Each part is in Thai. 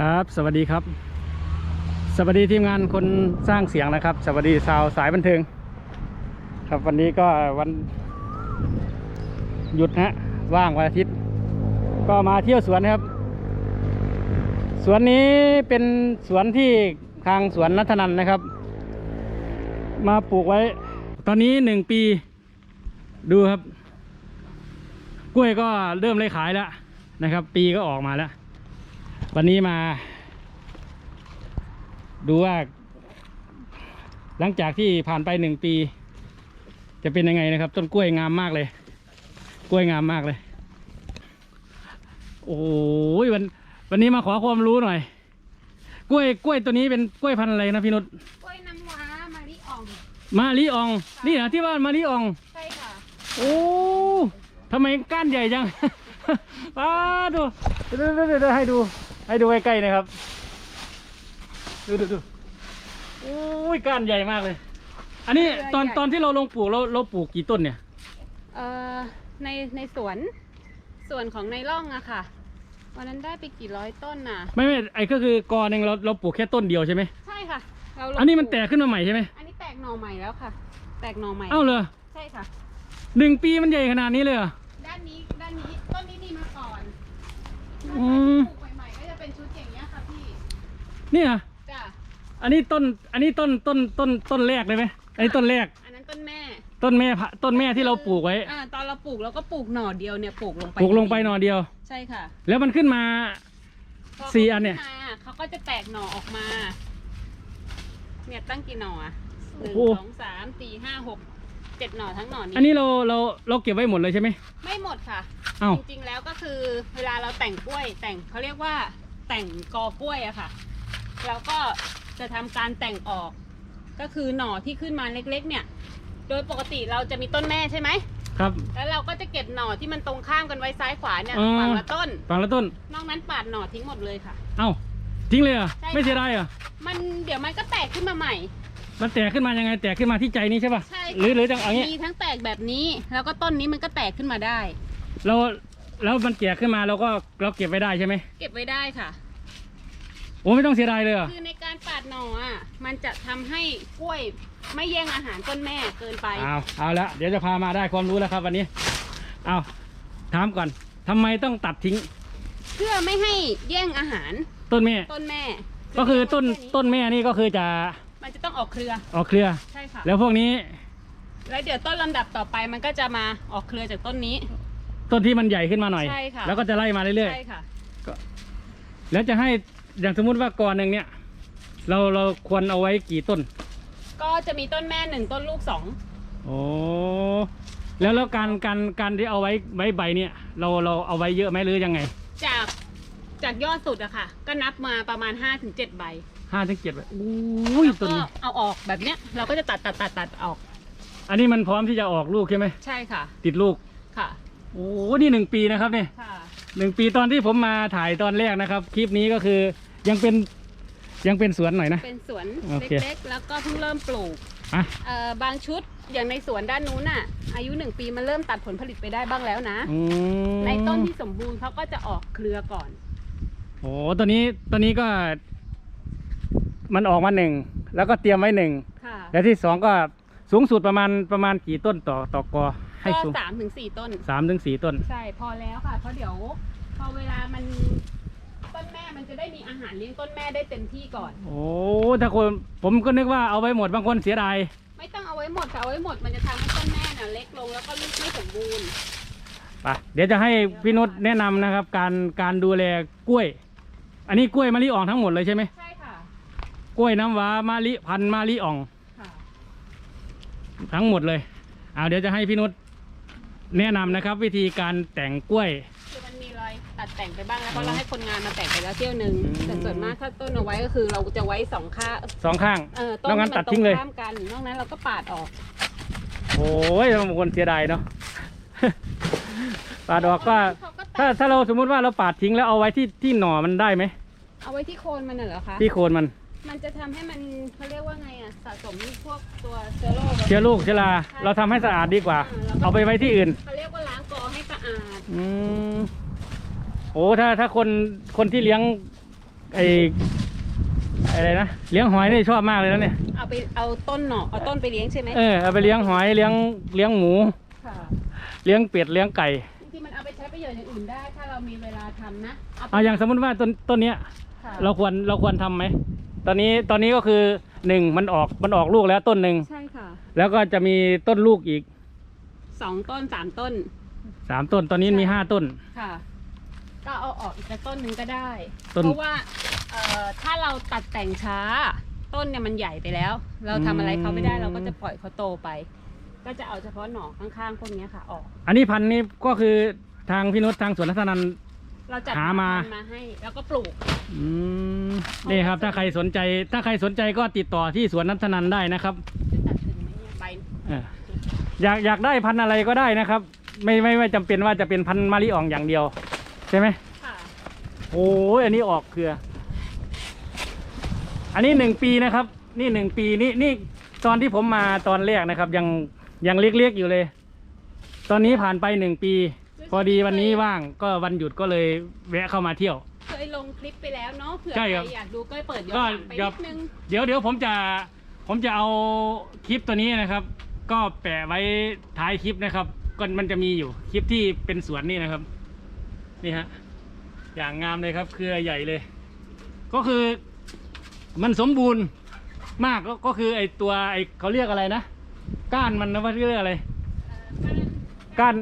ครับ สวัสดีครับ สวัสดีทีมงานคนสร้างเสียงนะครับ สวัสดีชาวสายบันเทิง ครับวันนี้ก็วันหยุดฮะว่างวันอาทิตย์ ก็มาเที่ยวสวนนะครับ สวนนี้เป็นสวนที่ทางสวนนัทนันนะครับ มาปลูกไว้ ตอนนี้หนึ่งปีดูครับ กล้วยก็เริ่มเลยขายแล้วนะครับ ปีก็ออกมาแล้ว วันนี้มา ดูว่า หลังจากที่ผ่านไปหนึ่งปี จะเป็นยังไงนะครับ ต้นกล้วยงามมากเลย กล้วยงามมากเลย โอ้ยวัน วันนี้มาขอความรู้หน่อย กล้วยกล้วยตัวนี้เป็นกล้วยพันธุ์อะไรนะพี่นุชกล้วยน้ำว้ามาริอ่องมาลีออง นี่เหรอที่ว่ามาลีออง ใช่ค่ะ โอ้ทำไมก้านใหญ่จัง ป้าดูเดี๋ยวเดี๋ยวเดี๋ยวให้ดู ให้ดูใกล้ๆนะครับ ดูดูดูโอ้ยก้านใหญ่มากเลย อันนี้ตอนตอนที่เราลงปลูกเราเราปลูกกี่ต้นเนี่ย เอ่อในในสวนสวนของในร่องอะค่ะ วันนั้นได้ไปกี่ร้อยต้นน่ะ ไม่ไม่ไอ้ก็คือกอหนึ่งเราเราปลูกแค่ต้นเดียวใช่ไหมใช่ค่ะ เราลงอันนี้มันปลูแตกขึ้นมาใหม่ใช่ไหมอันนี้แตกหน่อใหม่แล้วค่ะ แตกหน่อใหม่เอ้าเลยใช่ค่ะ หนึ่งปีมันใหญ่ขนาดนี้เลยเหรอ ด้านนี้ด้านนี้ต้นนี้มีมาก่อนอืม ปลูก เนี่ยจ้ะอันนี้ต้นอันนี้ต้นต้นต้นต้นแรกเลยไหมอันนี้ต้นแรก อันนั้นต้นแม่ต้นแม่พะต้นแม่ที่เราปลูกไว้อ่าตอนเราปลูกเราก็ปลูกหน่อเดียวเนี่ยปลูกลงไปปลูกลงไปหน่อเดียว ใช่ค่ะ แล้วมันขึ้นมาพขาสี่อันเนี่ยขึ้มาเขาก็จะแตกหน่อออกมา เนี่ยตั้งกี่หน่ออะหนึ่งโอ้สองสามสี่ห้าหกเจ็ดหน่อทั้งหน่อนี้อันนี้เราเราเราเก็บไว้หมดเลยใช่ไหมไม่หมดค่ะ เอ้าจริงๆแล้วก็คือเวลาเราแต่งกล้วย แต่งเขาเรียกว่าแต่งกอกล้วยอะค่ะ แล้วก็จะทำการแต่งออก ก็คือหน่อที่ขึ้นมาเล็กๆ เนี่ย โดยปกติเราจะมีต้นแม่ใช่ไหมครับ แล้วเราก็จะเก็บหน่อที่มันตรงข้ามกันไว้ซ้ายขวาเนี่ยอ๋อ ฝั่งละต้น ฝั่งละต้น นอกนั้นปาดหน่อทิ้งหมดเลยค่ะ เอ้าทิ้งเลยเหรอใช่ค่ะ ไม่เสียดายเหรอมันเดี๋ยวมันก็แตกขึ้นมาใหม่ มันแตกขึ้นมายังไง แตกขึ้นมาที่ใจนี้ใช่ป่ะ ใช่หรือหรือจังอย่างเงี้ย มีทั้งแตกแบบนี้ แล้วก็ต้นนี้มันก็แตกขึ้นมาได้ เราแล้วมันแตกขึ้นมาเราก็เราเก็บไว้ได้ใช่ไหม เก็บไว้ได้ค่ะ โอ้ไม่ต้องเสียดายเลยเหรอคือในการปาดหน่ออะมันจะทำให้กล้วยไม่แย่งอาหารต้นแม่เกินไป เอาเอาละเดี๋ยวจะพามาได้ความรู้แล้วครับ วันนี้ เอาถามก่อนทำไมต้องตัดทิ้งเพื่อไม่ให้แย่งอาหารต้นแม่ ต้นแม่ก็คือต้นแค่ต้นแม่นี่ก็คือจะมันจะต้องออกเครือออกเครือ ใช่ค่ะ แล้วพวกนี้แล้วเดี๋ยวต้นลำดับต่อไปมันก็จะมาออกเครือจากต้นนี้ ต้นที่มันใหญ่ขึ้นมาหน่อย ใช่ค่ะ แล้วก็จะไล่มาเรื่อยใช่ค่ะ ๆ แล้วจะให้ อย่างสมมุติว่ากอหนึ่งเนี่ย เราเราควรเอาไว้กี่ต้น ก็จะมีต้นแม่หนึ่งต้นลูกสองโอ้แล้วแล้วการการการที่เอาไว้ไว้ใบเนี่ย เราเราเอาไว้เยอะไหมหรือยังไง จากจากยอดสุดอะค่ะ ก็นับมาประมาณ5-7ถึงใบห้าถึงเจ็ดใบอุ้ยแล้วต้นก็นี้เอาออกแบบเนี้ย เราก็จะตัดตัดตัดตัดออกอันนี้มันพร้อมที่จะออกลูกใช่ไหมใช่ค่ะ ติดลูกค่ะ โอ้นี่หนึ่งปีนะครับเนี่ยค่ะ หนึ่งปีตอนที่ผมมาถ่ายตอนแรกนะครับ คลิปนี้ก็คือยังเป็นยังเป็นสวนหน่อยนะ เป็นสวนโอเค เล็กๆ แล้วก็เพิ่งเริ่มปลูกอะเอ่อบางชุดอย่างในสวนด้านนู้นน่ะ อายุหนึ่งปีมันเริ่มตัดผลผลิตไปได้บ้างแล้วนะ อืมในต้นที่สมบูรณ์เขาก็จะออกเครือก่อน โอ้ตอนนี้ตอนนี้ก็ มันออกมาหนึ่งแล้วก็เตรียมไว้หนึ่งค่ะ แล้วที่สองก็สูงสุดประมาณประมาณกี่ต้นต่อต่อกอ ให้ก็สูงสามถึงสี่ต้น สามถึงสี่ต้น ใช่พอแล้วค่ะเพราะเดี๋ยว พอเวลามันต้นแม่มันจะได้มีอาหารเลี้ยงต้นแม่ได้เต็มที่ก่อน โอ้ถ้าคนผมก็นึกว่าเอาไว้หมดบางคนเสียดายไม่ต้องเอาไว้หมดค่ะเอาไว้หมดมันจะทำให้ต้นแม่น่ะเล็กลงแล้วก็ลูกไม่สมบูรณ์ ไปเดี๋ยวจะให้พี่นุชแนะนำนะครับ การการดูแลกล้วย อันนี้กล้วยมะลิอ่องทั้งหมดเลยใช่ไหมใช่ค่ะกล้วยน้ำว้ามะลิพันธุ์มะลิอ่องค่ะ ทั้งหมดเลยเอาเดี๋ยวจะให้พี่นุช แนะนำนะครับวิธีการแต่งกล้วย คือมันมีรอยตัดแต่งไปบ้างแล้วเพราะเราให้คนงานมาแต่งไปแล้วเที่ยวหนึ่งอืม แต่ส่วนมากถ้าต้นเอาไว้ก็คือเราจะไว้สองข้างสองข้าง เออต้นนอกนั้นที่มัตัดทิ้งเลย ตรข้ามกันนอกนั้นเราก็ปาดออกโอ้ยบางคนเสียดายเนาะ ปาดออกก็เขาก็ถ้าตัดถ้าเราสมมุติว่าเราปาดทิ้งแล้วเอาไว้ที่ที่หน่อมันได้ไหมเอาไว้ที่โคนมันน่ะเหรอคะที่โคนมัน มันจะทำให้มันเขาเรียกว่าไงอะสะสมพวกตัวเชื้อโรคเชื้อลูกเชื้อราเราทำให้สะอาดดีกว่า เอาไปไว้ที่อื่น เขาเรียกว่าล้างกอให้สะอาดอืมโอ้ถ้าถ้าคนคนที่เลี้ยงไออะไรนะเลี้ยงหอยนี่ชอบมากเลยนะเนี่ยเอาไปเอาต้นหน่อเอาต้นไปเลี้ยงใช่ไหมเออเอาไปเลี้ยงหอยเลี้ยงเลี้ยงหมู ค่ะเลี้ยงเป็ดเลี้ยงไก่จริงๆมันเอาไปใช้ประโยชน์อย่างอื่นได้ ถ้าเรามีเวลาทำนะไปเอาอย่างสมมติว่าต้นต้นเนี้ย ค่ะเราควรเราควรทำไหม ตอนนี้ตอนนี้ก็คือหนึ่งมันออกมันออกลูกแล้วต้นหนึ่งใช่ค่ะแล้วก็จะมีต้นลูกอีกสองต้นสามต้นสามต้น ตอนนี้มีใช่ห้าต้น ค่ะ ก็เอาออกอีกสักต้นหนึ่งก็ได้ ต้น เพราะว่าเอ่อถ้าเราตัดแต่งช้า ต้นเนี่ยมันใหญ่ไปแล้ว เราทำอะไรเขาไม่ได้อืม เราก็จะปล่อยเขาโตไป ก็จะเอาเฉพาะหน่อข้างๆพวกเนี้ยค่ะ ออกอันนี้พันธุ์นี้ก็คือทางพี่นุชทางสวนรัตนัน เราจัดหามา พันธุ์มาให้ แล้วก็ปลูก อืมนี่ครับ ถ้าใครสนใจ ถ้าใครสนใจก็ติดต่อที่สวนนัทนันได้นะครับจะตัดถึงไหมเนี่ยใบเอออยากอยากได้พันธุ์อะไรก็ได้นะครับ ไม่ไม่ไม่จำเป็นว่าจะเป็นพันธุ์มะลิอ่องอย่างเดียว ใช่ไหมค่ะโอ้ยอันนี้ออกเครือ อันนี้หนึ่งปีนะครับ นี่หนึ่งปีนี่นี่ตอนที่ผมมาตอนแรกนะครับ ยังยังเล็กๆอยู่เลย ตอนนี้ผ่านไปหนึ่งปีพ อดีวันนี้ว่างก็วันหยุดก็เลยแวะเข้ามาเที่ยว เคยลงคลิปไปแล้วเนาะเผื่อใช่ใคครรับอยากดูก็เปิดย้ก็อนหลังไปอย่านิดนึงเดี๋ยวเดี๋ยวผมจะผมจะเอาคลิปตัวนี้นะครับ ก็แปะไว้ท้ายคลิปนะครับก็มันจะมีอยู่คลิปที่เป็นสวนนี่นะครับ นี่ฮะอย่างงามเลยครับ เครือใหญ่เลย ก็คือมันสมบูรณ์มากก็ก็คือไอตัวไอเขาเรียกอะไรนะ ก้านมันนะว่าเรียกอะไร เอ่อก้าน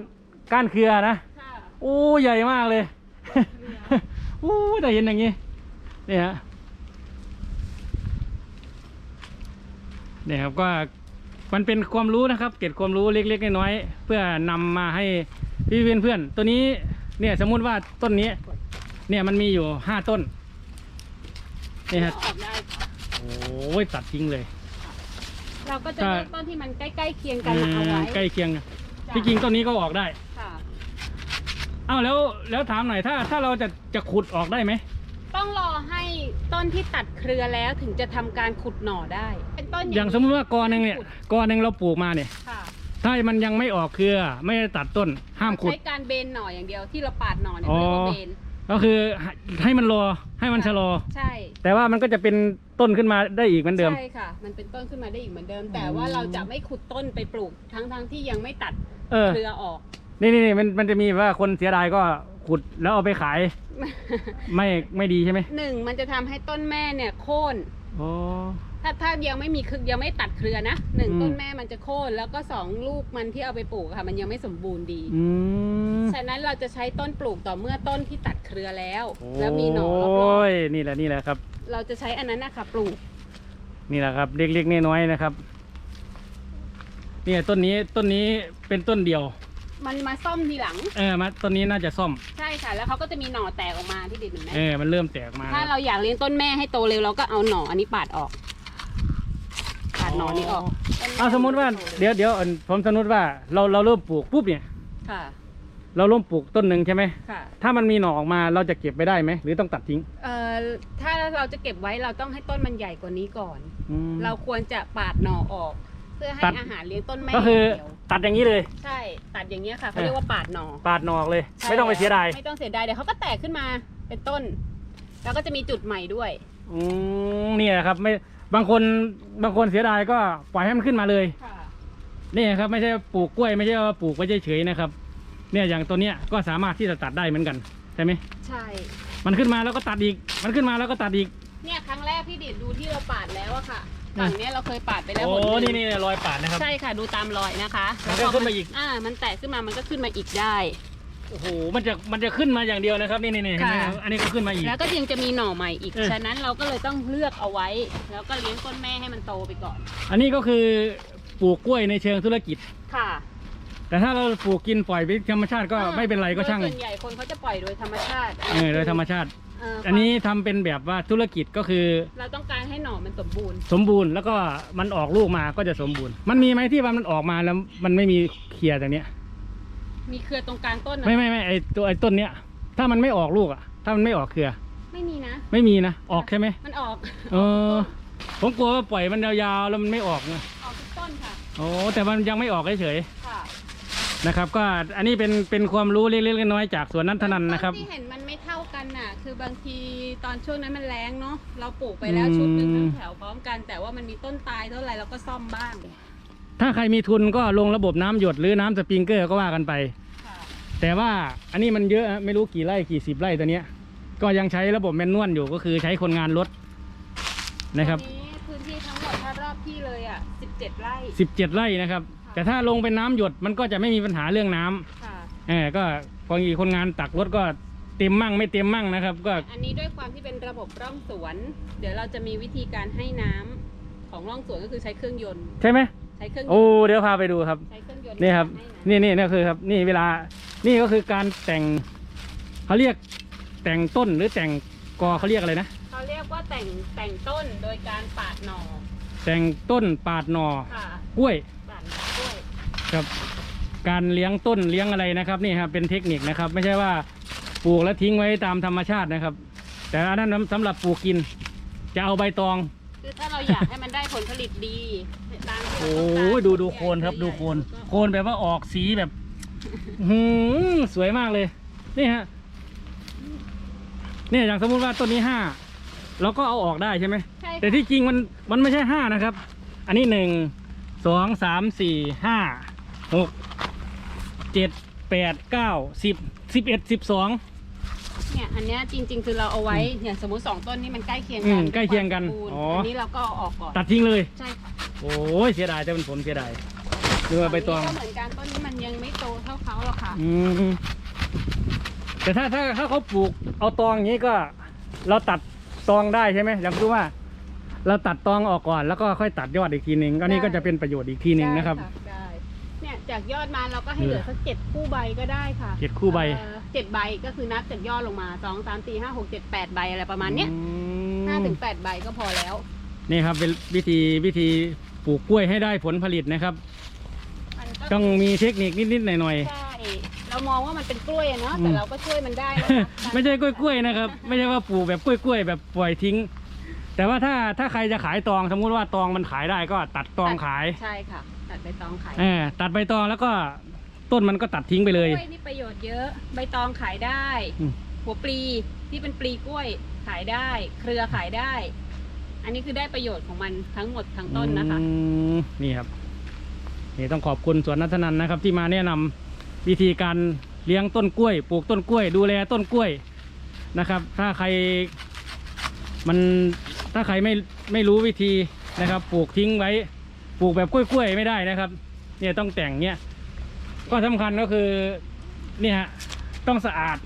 ก้านเครือนะค่ะโอ้ใหญ่มากเลยโอ้แต่เห็นอย่างนี้นี่ฮะเนี่ยครับก็มันเป็นความรู้นะครับ เก็บความรู้เล็กๆน้อยๆเพื่อนำมาให้พี่เพื่อนๆตัวนี้เนี่ยสมมุติว่าต้นนี้ เนี่ยมันมีอยู่ห้าต้นนี่ฮะเอาออกได้ค่ะโอ้ยตัดทิ้งเลย เราก็จะก็เลือกต้นที่มันใกล้ๆเคียงกันมาเอาไว้ใกล้เคียงกันจ้ะที่จริงต้นนี้ก็ออกได้ค่ะเอ้าแล้วแล้วถามหน่อยถ้าถ้าเราจะจะขุดออกได้ไหม ต้องรอให้ต้นที่ตัดเครือแล้วถึงจะทำการขุดหน่อได้ เป็นต้นอย่างสมมติว่ากอหนึ่งเนี่ยกอหนึ่งเราปลูกมาเนี่ย ค่ะถ้ามันยังไม่ออกเครือ ไม่ได้ตัดต้นห้ามขุด ใช้การเบนหน่ออย่างเดียวที่เราปาดหน่อเนี่ยอ๋อ เรียกว่าเบนก็คือให้ให้มันรอให้มันชะลอ ใช่แต่ว่ามันก็จะเป็นต้นขึ้นมาได้อีกเหมือนเดิม ใช่ค่ะ มันเป็นต้นขึ้นมาได้อีกเหมือนเดิม แต่ว่าเราจะไม่ขุดต้นไปปลูกทั้งทั้งๆที่ยังไม่ตัดเออ เครือออก นี่นี่นี่มันมันจะมีว่าคนเสียดายก็ขุดแล้วเอาไปขาย ไม่ไม่ดีใช่ไหมหนึ่งมันจะทำให้ต้นแม่เนี่ยโค่น อ๋อ ถ้าถ้ายังไม่มีคือยังไม่ตัดเครือนะหนึ่งอืม ต้นแม่มันจะโค่นแล้วก็สองลูกมันที่เอาไปปลูกอะค่ะ มันยังไม่สมบูรณ์ดี อืมฉะนั้นเราจะใช้ต้นปลูกต่อเมื่อต้นที่ตัดเครือแล้ว แล้วมีหน่อรโออบ้ยนี่แหละนี่แหละครับ ๆเราจะใช้อันนั้นนะคะปลูก นี่แหละครับเล็กๆน้อยๆนะครับเนี่ยต้นนี้ต้นนี้เป็นต้นเดียว มันมาซ่อมทีหลัง เออมาต้นนี้น่าจะซ่อม ใช่ค่ะ แล้วเขาก็จะมีหน่อแตกออกมาที่ดินเห็นไหมเออ มันเริ่มแตกมาถ้าแล้วเราอยากเลี้ยงต้นแม่ให้โตเร็วเราก็เอาหน่ออันนี้ปาดออก ปาดหน่อนี้ออกต้นแเอาสมมติว่าเดี๋ยวเดี๋ยวอันผมสมมติว่าเราเราเริ่มปลูกปุ๊บเนี่ย ค่ะ เราเริ่มปลูกต้นหนึ่งใช่ไหมค่ะ ถ้ามันมีหน่อออกมาเราจะเก็บไปได้ไหมหรือต้องตัดทิ้ง เอ่อ ถ้าเราจะเก็บไว้เราต้องให้ต้นมันใหญ่กว่านี้ก่อน อืม เราควรจะปาดหน่อออกเพื่อให้ตัด อาหารเลี้ยงต้นแม่ก็คือเดียวตัดอย่างนี้เลย ใช่ตัดอย่างเงี้ยค่ะเขาเออเรียกว่าปาดหน่อ ปาดหน่อออกเลย ใช่ไม่ต้องไปเสียดายไม่ต้องเสียดายเดี๋ยวเขาก็แตกขึ้นมาเป็นต้น แล้วก็จะมีจุดใหม่ด้วย อืมนี่แหละครับ ไม่บางคนบางคนเสียดายก็ปล่อยให้มันขึ้นมาเลย ค่ะ นี่ครับไม่ใช่ปลูกกล้วยไม่ใช่ว่าปลูกไว้เฉยๆนะครับ เนี่ยอย่างตัวเนี้ยก็สามารถที่จะตัดได้เหมือนกันใช่ไหมใช่ มันขึ้นมาแล้วก็ตัดอีก มันขึ้นมาแล้วก็ตัดอีก เนี่ยครั้งแรกพี่ดิดดูที่เราปาดแล้วอะค่ะอะ ฝั่งเนี้ยเราเคยปาดไปแล้วโอ้หนหนี่งนี่รอยปาดนะครับ ใช่ค่ะดูตามรอยนะคะมันก็ขึ้นมาอีก อ่า มันแตกขึ้นมามันก็ขึ้นมาอีกได้ โอ้โหมันจะมันจะขึ้นมาอย่างเดียวนะครับ นี่นี่นี่เห็นไหมค่ะครับอันนี้ก็ขึ้นมาอีก แล้วก็ยังจะมีหน่อใหม่อีก เออ ฉะนั้นเราก็เลยต้องเลือกเอาไว้ แล้วก็เลี้ยงต้นแม่ให้มันโตไปก่อน อันนี้ก็คือปลูกกล้วยในเชิงธุรกิจ ค่ะ แต่ถ้าเราปลูกกินปล่อยไปธรรมชาติก็ไม่เป็นไรก็ช่าง โดยส่วนใหญ่คนเขาจะปล่อยโดยธรรมชาติเออโดยธรรมชาติ เอันนี้ทำเป็นแบบว่าธุรกิจก็คือ เราต้องการให้หน่อมันสมบูรณ์ สมบูรณ์แล้วก็มันออกลูกมาก็จะสมบูรณ์ มันมีไหมที่ว่ามันออกมาแล้วมันไม่มีเคลียร์ตรงเนี้ย มีเครือตรงกลางต้นนะไม่ไม่ไม่ไอตัวไอต้นเนี้ย ถ้ามันไม่ออกลูกอะ ถ้ามันไม่ออกเครือ ไม่มีนะ ไม่มีนะ ออกใช่ไหมมันออก เออ ผมกลัวว่าปล่อยมันยาวๆแล้วมันไม่ออกไงออกทุกต้นค่ะ โอ้แต่มันยังไม่ออกเฉยค่ะๆ นะครับ ก็อันนี้เป็นเป็นความรู้เล็กๆน้อยๆจากสวนนันทนันนะครับต้ที่เห็นมันไม่เท่ากันน่ะ คือบางทีตอนช่วงนั้นมันแรงเนาะเราปลูกไปแล้วชุดหนึ่งทั้งแถวพร้อมกัน แต่ว่ามันมีต้นตายเท่าไหร่เราก็ซ่อมบ้างถ้าใครมีทุนก็ลงระบบน้ำหยดหรือน้ำสปริงเกอร์ก็ว่ากันไป ค่ะแต่ว่าอันนี้มันเยอะไม่รู้กี่ไร่กี่สิบไร่ตัวเนี้ย ก็ยังใช้ระบบแมนนวลอยู่ก็คือใช้คนงานลดนะครับตรงนี้พื้นที่ทั้งหมดถ้ารอบที่เลยอะ17ไร่ 17 ไร่นะครับ แต่ถ้าลงเป็นน้ำหยดมันก็จะไม่มีปัญหาเรื่องน้ำค่ะ เออก็พอมีคนงานตักรถก็เต็มมั่งไม่เต็มมั่งนะครับ ก็อันนี้ด้วยความที่เป็นระบบร่องสวน เดี๋ยวเราจะมีวิธีการให้น้ำของร่องสวนก็คือใช้เครื่องยนต์ ใช่ไหมใช้เครื่องยนโอ้ต์เดี๋ยวพาไปดูครับ ใช้เครื่องยนต์นี่ครับให้ำนี่นี่นี่คือครับ นี่เวลา นี่ก็คือการแต่งเขาเรียกแต่งต้นหรือแต่งกอเขาเรียกอะไรนะ เขาเรียกว่าแต่งแต่งต้นโดยการปาดหน่อแต่งต้นปาดหนอค่ะ กล้วย ครับการเลี้ยงต้นเลี้ยงอะไรนะครับนี่ครับเป็นเทคนิคนะครับ ไม่ใช่ว่าปลูกแล้วทิ้งไว้ตามธรรมชาตินะครับ แต่อันนั้นสำหรับปลูกกิน จะเอาใบตอง คือถ้าเราอยากให้มันได้ผลผลิตดีตามที่เราโอ้ต้องการยดูดูโคนครับดูโคนโคนแบบว่าออกสีแบบ หืมสวยมากเลย นี่ฮะเนี่ยอย่างสมมุติว่าต้นนี้ห้าเราก็เอาออกได้ใช่ไหม ใช่แต่ที่จริงมันมันไม่ใช่ห้านะครับ อันนี้หนึ่งสองสามสี่ห้า หกเจ็ดแปดเก้าสิบสิบเอ็ดสิบสอง เนี่ยอันเนี้ยจริง ๆ คือเราเอาไว้เนี่ยสมมติสองต้นนี้มันใกล้เคียงอืกัมใกล้เคียงกันปูอ๋ออันนี้เราก็เอาออกก่อนตัดทิ้งเลย ใช่ค่ะโอ้ยเสียดายแต่เป็นผมเสียดายดูว่าใบตอง นนี้ก็เหมือนกันต้นนี้มันยังไม่โตเท่าเขาหรอกค่ะอืมแต่ถ้าถ้าถ้าเขาปลูกเอาตองอย่างนี้ก็ เราตัดตองได้ใช่ไหมอย่างที่ว่า เราตัดตองออกก่อนแล้วก็ค่อยตัดยอดอีกทีหนึ่งก็นี่ก็จะเป็นประโยชน์อีกทีหนึ่งนะครับ ได้ได้เนี่ย จากยอดมาเราก็ให้เหลือสักเจ็ดคู่ใบก็ได้ค่ะเจ็ดคู่ใบเอ่อเจ็ดใบก็คือนับจากยอดลงมาสองสามสี่ห้าหกเจ็ดแปดใบอะไรประมาณเนี้ยอืมห้าถึงแปดใบก็พอแล้ว นี่ครับเป็นวิธีวิธีปลูกกล้วยให้ได้ผลผลิตนะครับ มันก็ต้องมีเทคนิคนิดๆหน่อยใช่เรามองว่ามันเป็นกล้วยอะเนาะอืมแต่เราก็ช่วยมันได้นะๆ ไม่ใช่กล้วยๆนะครับ ไม่ใช่ว่าปลูกแบบกล้วยๆแบบปล่อยทิ้ง แต่ว่าถ้าถ้าใครจะขายตองสมมุติว่าตองมันขายได้ก็ตัดตองขาย ใช่ค่ะตัด ใบตองขายเออตัดใบตองแล้วก็ต้นมันก็ตัดทิ้งไปเลย กล้วยนี่ประโยชน์เยอะ ใบตองขายได้ อืม หัวปลีที่เป็นปลีกล้วยขายได้ เครือขายได้ อันนี้คือได้ประโยชน์ของมันทั้งหมดทั้งต้นนะคะ อืมนี่ครับ นี่ต้องขอบคุณสวนนัทนันนะครับ ที่มาแนะนำวิธีการเลี้ยงต้นกล้วย ปลูกต้นกล้วย ดูแลต้นกล้วยนะครับ ถ้าใครมันถ้าใครไม่ไม่รู้วิธีนะครับ ปลูกทิ้งไว้ ปลูกแบบกล้วยๆไม่ได้นะครับ เนี่ยต้องแต่งเนี่ยก็สำคัญก็คือเนี่ยฮะต้องสะอาด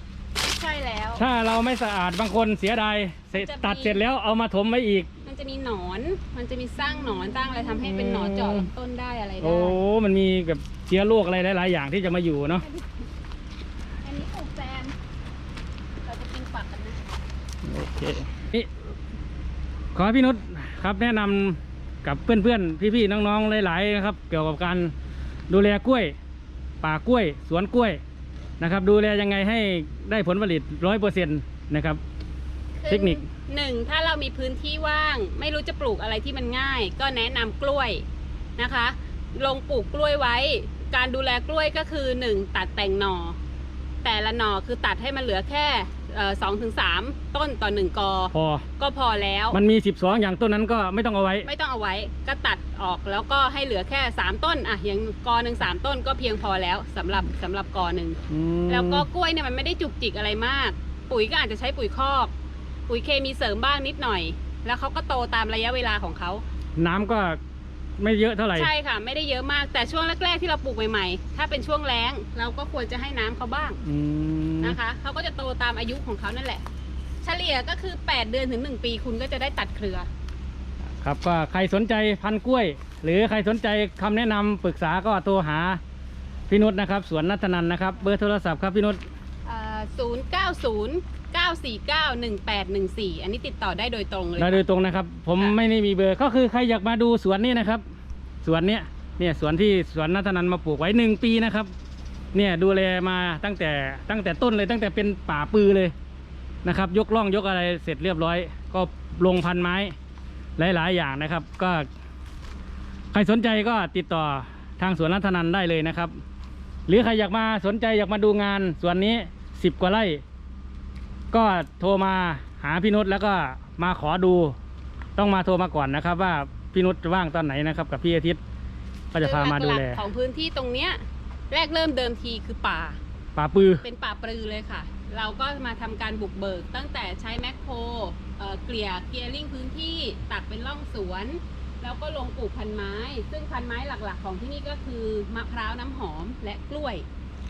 ใช่แล้ว ถ้าเราไม่สะอาดบางคนเสียดายเสร็จจะมีตัดเสร็จแล้วเอามาถมไว้อีก มันจะมีหนอน มันจะมีสร้างหนอนสร้างอะไรทำให้เป็นหนอนเจาะลำต้นได้อะไรได้ โอ้ มันมีแบบเชื้อโรคอะไรหลาย ๆ อย่างที่จะมาอยู่เนาะ อันนี้ปลูกแซมเราจะกินปักกันนะ โอเค นี่ ขอพี่นุชครับแนะนำ กับเพื่อนๆพี่ๆน้องๆหลายๆนะครับ เกี่ยวกับการดูแลกล้วย ป่ากล้วย สวนกล้วยนะครับ ดูแลยังไงให้ได้ผลผลิตร้อยเปอร์เซ็นต์นะครับ เทคนิคหนึ่งถ้าเรามีพื้นที่ว่าง ไม่รู้จะปลูกอะไรที่มันง่าย ก็แนะนำกล้วยนะคะ ลงปลูกกล้วยไว้ การดูแลกล้วยก็คือหนึ่งตัดแต่งหน่อแต่ละหน่อคือตัดให้มันเหลือแค่ สองถึงสามต้นต่อหนึ่งกอ พอ ก็พอแล้ว มันมี 12 อย่างต้นนั้นก็ไม่ต้องเอาไว้ ไม่ต้องเอาไว้ก็ตัดออกแล้วก็ให้เหลือแค่ 3 ต้นอะอย่างกอหนึ่งสามต้นก็เพียงพอแล้วสำหรับสำหรับกอหนึ่งอืมแล้วก็กล้วยเนี่ยมันไม่ได้จุกจิกอะไรมาก ปุ๋ยก็อาจจะใช้ปุ๋ยคอก ปุ๋ยเคมีเสริมบ้างนิดหน่อย แล้วเขาก็โตตามระยะเวลาของเขา น้ำก็ ไม่เยอะเท่าไหร่ ใช่ค่ะ ไม่ได้เยอะมากแต่ช่วงแรกๆที่เราปลูกใหม่ๆ ถ้าเป็นช่วงแล้งเราก็ควรจะให้น้ำเขาบ้างอืมนะคะเขาก็จะโตตามอายุของเขานั่นแหละ เฉลี่ยก็คือ 8 เดือนถึง 1 ปีคุณก็จะได้ตัดเครือ ครับก็ใครสนใจพันธุ์กล้วย หรือใครสนใจคำแนะนำปรึกษาก็โทรหาพี่นุชนะครับ สวนนัทนันนะครับ เบอร์โทรศัพท์ครับพี่นุชศูนย์เก้าศูนย์เก้าสี่เก้าหนึ่งแปดหนึ่งสี่อันนี้ติดต่อได้โดยตรงเลยได้โดยตรงนะครับ ผมค่ะไม่ได้มีเบอร์ก็คือใครอยากมาดูสวนนี่นะครับ สวนเนี้ยเนี่ยสวนที่สวนนัทนันมาปลูกไว้หนึ่งปีนะครับ เนี่ยดูแลมาตั้งแต่ตั้งแต่ต้นเลยตั้งแต่เป็นป่าปือเลยนะครับ ยกล่องยกอะไรเสร็จเรียบร้อย ก็ลงพันไม้หลายๆ อย่างนะครับ ก็ใครสนใจก็ติดต่อทางสวนนัทนันได้เลยนะครับ หรือใครอยากมาสนใจอยากมาดูงานสวนนี้สิบกว่าไร่ ก็โทรมาหาพี่นุชแล้วก็มาขอดู ต้องมาโทรมาก่อนนะครับ ว่าพี่นุชว่างตอนไหนนะครับ กับพี่อาทิตย์ก็จะพามาดูแลคือหกๆของพื้นที่ตรงเนี้ยแรกเริ่มเดิมทีคือป่า ป่าปือ เป็นป่าปลือเลยค่ะ เราก็มาทำการบุกเบิก ตั้งแต่ใช้แมคโครเอ่อเกลี่ยเกลียริ่งพื้นที่ตักเป็นร่องสวน แล้วก็ลงปลูกพันไม้ ซึ่งพันไม้หลักๆ ของที่นี่ก็คือมะพร้าวน้ำหอมและกล้วย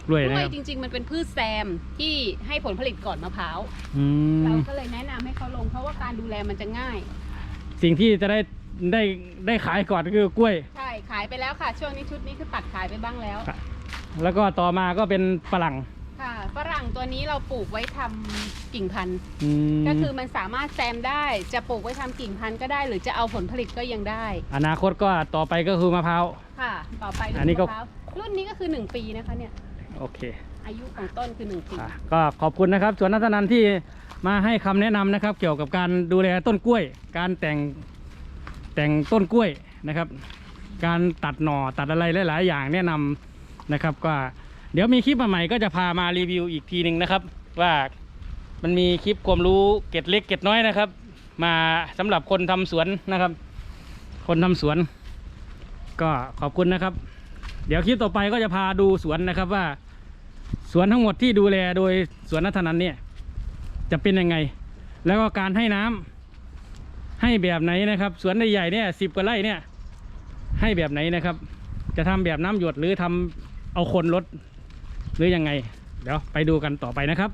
กล้วยกนะล้วยครับจริง ๆ มันเป็นพืชแซมที่ให้ผลผลิตก่อนมะพร้าว อืเรามก็เลยแนะนำให้เขาลง เพราะว่าการดูแลมันจะง่าย สิ่งที่จะได้ได้ได้ขายก่อนก็คือกล้วย ใช่ ขายไปแล้วค่ะ ช่วงนี้ชุดนี้คือตัดขายไปบ้างแล้วแล้วก็ต่อมาก็เป็นฝรั่งค่ะ ฝรั่งตัวนี้เราปลูกไว้ทำกิ่งพันธุ์ อืมก็คือมันสามารถแซมได้ จะปลูกไว้ทำกิ่งพันธุ์ก็ได้ หรือจะเอาผลผลิตก็ยังได้ อนาคตก็ต่อไปก็คือมะพร้าว ค่ะ ต่อไปอันนี้ก็มะพร้าวรุ่นนี้ก็คือ 1 ปีนะคะเนี่ย โอเค อายุของต้นคือ1ปีอะก็ขอบคุณนะครับสวนนัทนันที่มาให้คำแนะนำนะครับ เกี่ยวกับการดูแลต้นกล้วย การแต่งแต่งต้นกล้วยนะครับ การตัดหน่อตัดอะไรหลาย ๆ อย่างแนะนำนะครับ ก็เดี๋ยวมีคลิปมาใหม่ก็จะพามารีวิวอีกทีหนึ่งนะครับ ว่ามันมีคลิปความรู้เกร็ดเล็กเกร็ดน้อยนะครับ มาสำหรับคนทำสวนนะครับ คนทำสวน ก็ขอบคุณนะครับ เดี๋ยวคลิปต่อไปก็จะพาดูสวนนะครับว่า สวนทั้งหมดที่ดูแลโดยสวนนัทนันเนี่ย จะเป็นยังไง แล้วก็การให้น้ำให้แบบไหนนะครับ สวนใหญ่ๆเนี่ยสิบกว่าไร่เนี่ย ให้แบบไหนนะครับ จะทำแบบน้ำหยดหรือทำเอาคนลดหรือยังไง เดี๋ยวไปดูกันต่อไปนะครับ